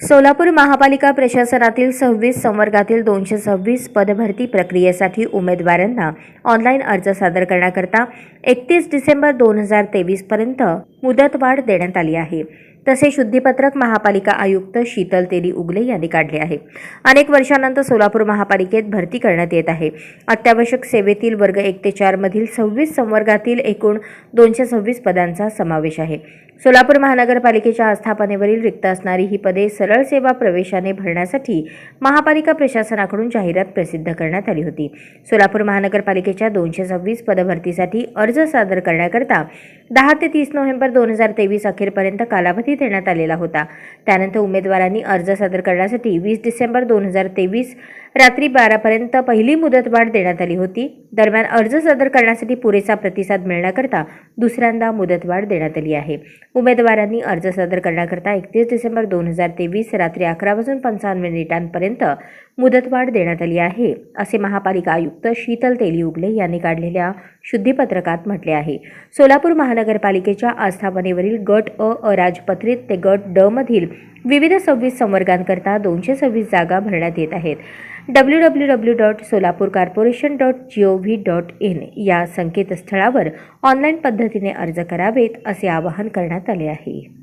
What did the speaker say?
सोलापूर महापालिका प्रशासनातील सव्वीस संवर्गातील दोनशे सव्वीस पदभरती प्रक्रियेसाठी उमेदवारांना ऑनलाईन अर्ज सादर करण्याकरता एकतीस डिसेंबर दोन हजार तेवीसपर्यंत मुदतवाढ देण्यात आली आहे. तसे शुद्धीपत्रक महापालिका आयुक्त शीतल तेली उगले यांनी काढले आहे. अनेक वर्षानंतर सोलापूर महापालिकेत भरती करण्यात येत आहे. अत्यावश्यक सेवेतील वर्ग एक ते चारमधील सव्वीस संवर्गातील एकूण दोनशे सव्वीस पदांचा समावेश आहे. सोलापूर महानगरपालिकेच्या आस्थापनेवरील रिक्त असणारी ही पदे सरळ सेवा प्रवेशाने भरण्यासाठी महापालिका प्रशासनाकडून जाहिरात प्रसिद्ध करण्यात आली होती. सोलापूर महानगरपालिकेच्या दोनशे सव्वीस पदभरतीसाठी अर्ज सादर करण्याकरता दहा ते तीस नोव्हेंबर दोन हजार तेवीस अखेरपर्यंत कालावधी देण्यात आलेला होता. त्यानंतर उमेदवारांनी अर्ज सादर करण्यासाठी वीस डिसेंबर दोन हजार तेवीस रात्री बारापर्यंत पहिली मुदतवाढ देण्यात आली होती. दरम्यान अर्ज सादर करण्यासाठी पुरेसा प्रतिसाद मिळण्याकरता दुसऱ्यांदा मुदतवाढ देण्यात आली आहे. उमेदवारांनी अर्ज सादर करण्याकरता एकतीस डिसेंबर दोन हजार तेवीस रात्री अकरा वाजून पंचावन्न मिनिटांपर्यंत मुदतवाढ देण्यात आली आहे असे महापालिका आयुक्त शीतल तेली यांनी काढलेल्या शुद्धीपत्रकात म्हटले आहे. सोलापूर महानगरपालिकेच्या आस्थापनेवरील गट अ अराजपत्रित ते गट ड मधील विविध सव्वीस संवर्गांकरता दोनशे सव्वीस जागा भरण्यात येत आहेत. W W W dot Solapur corporation dot G O V dot in या संकेतस्थळावर ऑनलाईन पद्धतीने अर्ज करावेत असे आवाहन करण्यात आले आहे.